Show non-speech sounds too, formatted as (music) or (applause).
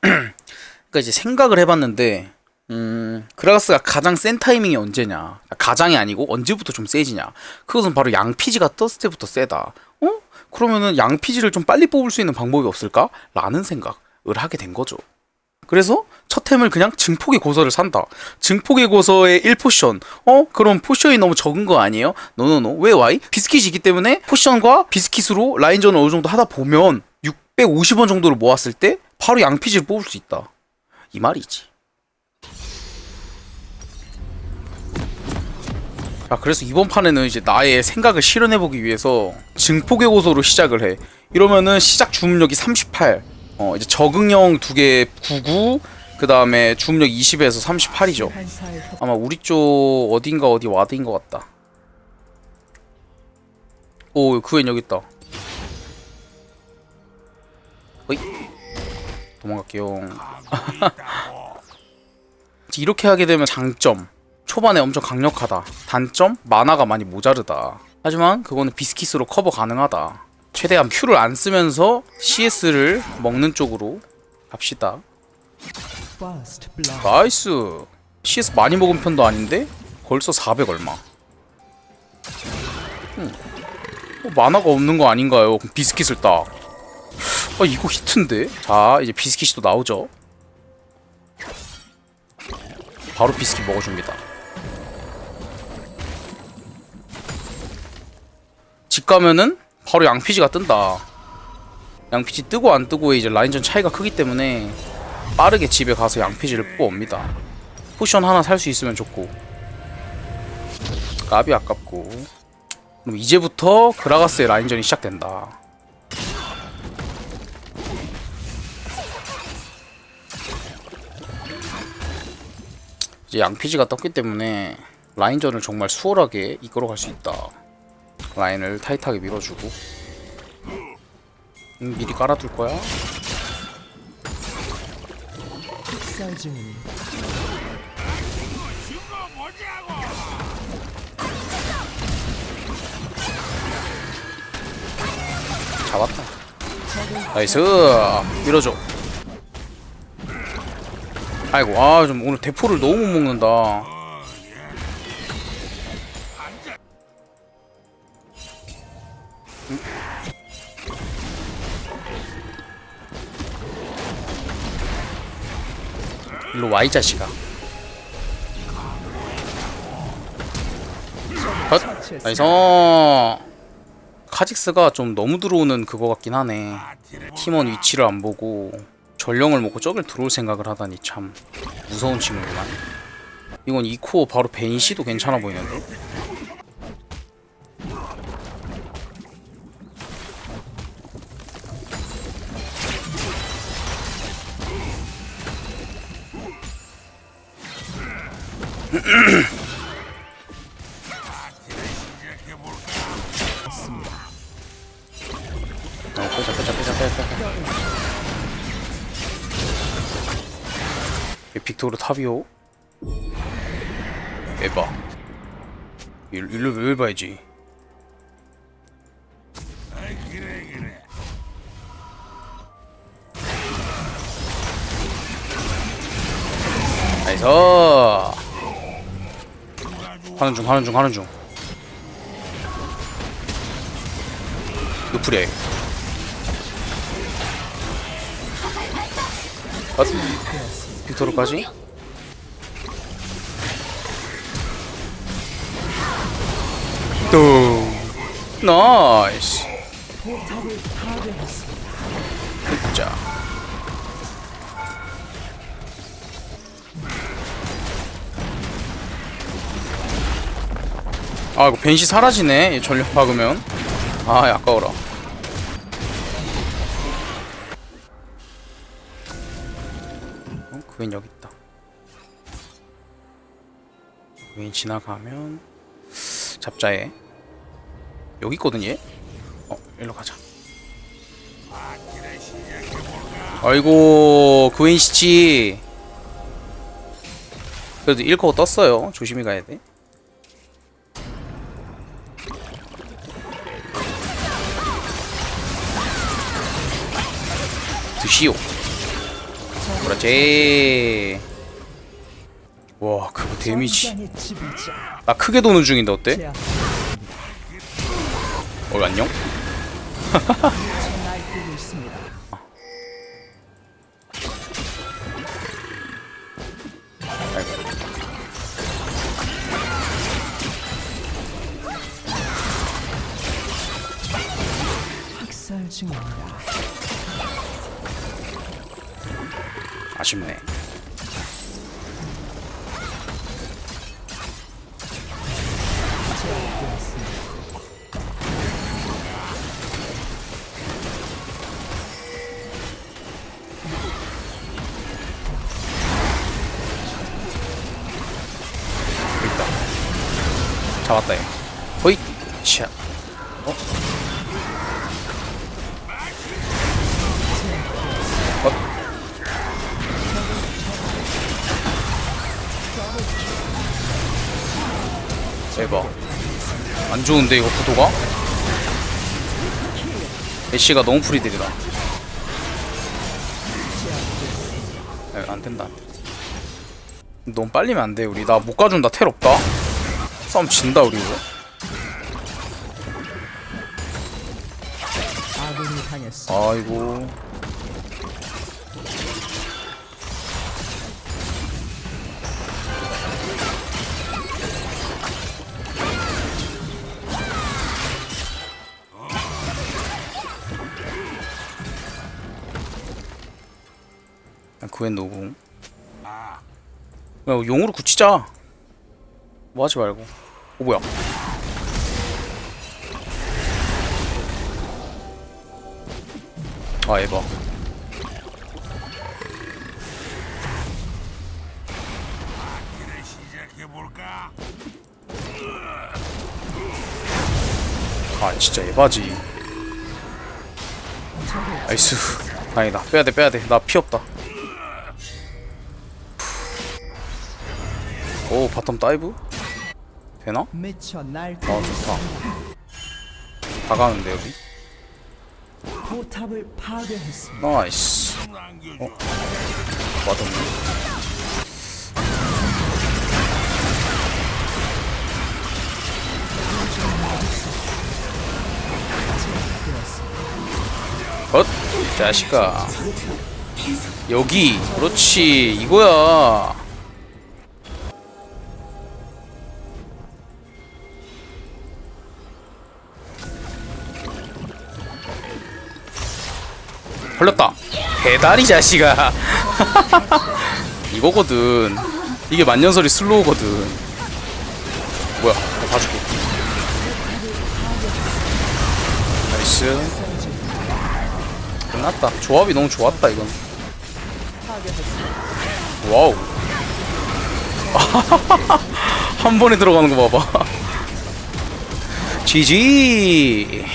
그러니까 이제 생각을 해봤는데 음, 그라가스가 가장 센 타이밍이 언제냐? 가장이 아니고 언제부터 좀 세지냐? 그것은 바로 양피지가 떴을 때부터 세다. 어? 그러면은 양피지를 좀 빨리 뽑을 수 있는 방법이 없을까? 라는 생각을 하게 된 거죠. 그래서 첫 템을 그냥 증폭의 고서를 산다. 증폭의 고서의 1포션. 어? 그럼 포션이 너무 적은 거 아니에요? 노노노. 왜 와이? 비스킷이기 때문에 포션과 비스킷으로 라인전을 어느 정도 하다 보면 650원 정도를 모았을 때 바로 양피지를 뽑을 수 있다. 이 말이지. 자, 그래서 이번 판에는 이제 나의 생각을 실현해보기 위해서 증폭의 고소로 시작을 해. 이러면은 시작 주문력이 38. 어, 이제 적응형 두 개 99. 그 다음에 주문력 20에서 38이죠. 아마 우리 쪽 어딘가 어디 와드인 것 같다. 오, 그웬 여기 있다. 어이? 도망갈게요. (laughs) 이렇게 하게 되면 장점. 초반에 엄청 강력하다. 단점? 만화가 많이 모자르다. 하지만 그거는 비스킷으로 커버 가능하다. 최대한 Q를 안 쓰면서 CS를 먹는 쪽으로 갑시다. 나이스. CS 많이 먹은 편도 아닌데 벌써 400 얼마. 음. 어, 만화가 없는 거 아닌가요? 비스킷을 딱. 아 이거 히트인데. 자 이제 비스킷이 또 나오죠. 바로 비스킷 먹어줍니다. 집 가면은 바로 양피지가 뜬다. 양피지 뜨고 안 뜨고의 이제 라인전 차이가 크기 때문에 빠르게 집에 가서 양피지를 뽑아옵니다. 포션 하나 살 수 있으면 좋고 까비 아깝고 그럼 이제부터 그라가스의 라인전이 시작된다. 이제 양피지가 떴기 때문에 라인전을 정말 수월하게 이끌어갈 수 있다. 라인을 타이트하게 밀어주고 음, 미리 깔아둘 거야. 잡았다. 나이스. 밀어줘. 아이고, 아, 좀 오늘 대포를 너무 못 먹는다. 음? 일로 와, 이 자식아. 컷! 나이스. 카직스가 좀 너무 들어오는 그거 같긴 하네. 팀원 위치를 안 보고 전령을 먹고 저길 들어올 생각을 하다니 참 무서운 친구구만. 이건 이 코어 바로 벤시도 괜찮아 보이는데. 이 빅토르 탑이요? 에바. 일, 일로 왜 봐야지? 나이스. 하는 중, 하는 중, 하는 중. 컷. 빅토르까지. 또. 나이스. 자. 아 이거 벤시 사라지네 이 전력 박으면 아 아까워라 어? 그웬 여기 있다. 그웬 지나가면 잡자에 여기 있거든 얘. 어, 일로 가자. 아이고 그웬 씨지. 그래도 1코어 떴어요. 조심히 가야 돼. 드시오. 그렇지 와 그거 데미지. 나 크게 도는 중인데 어때? 어 안녕? (laughs) 아쉽네 잡았다 얘 호잇 샤 어? 어? 대박 안 좋은데 이거 구도가? 애쉬가 너무 프리들이다 야, 안 된다. 너무 빨리면 안 돼 우리 나 못 가준다 텔 없다 싸움 진다 우리 이거. 아이고 구엔 노궁 야 용으로 굳히자. 뭐 하지 말고. 어 뭐야? 아 에바. 아 진짜 에바지. 나이스. (laughs) 다행이다. 빼야돼 빼야돼. 나 피 없다 오 바텀 다이브? 되나? 아 좋다 다 가는데 여기 포탑을 파괴했습니다. 나이스 어? 맞았네 헛 자식아 여기 그렇지 이거야 걸렸다. 대다리 자식아. (laughs) 이거거든. 이게 만년설이 슬로우거든. 뭐야? 나 봐줄게. 나이스. 끝났다. 조합이 너무 좋았다 이건. 와우. (laughs) 한 번에 들어가는 거 봐봐. (laughs) GG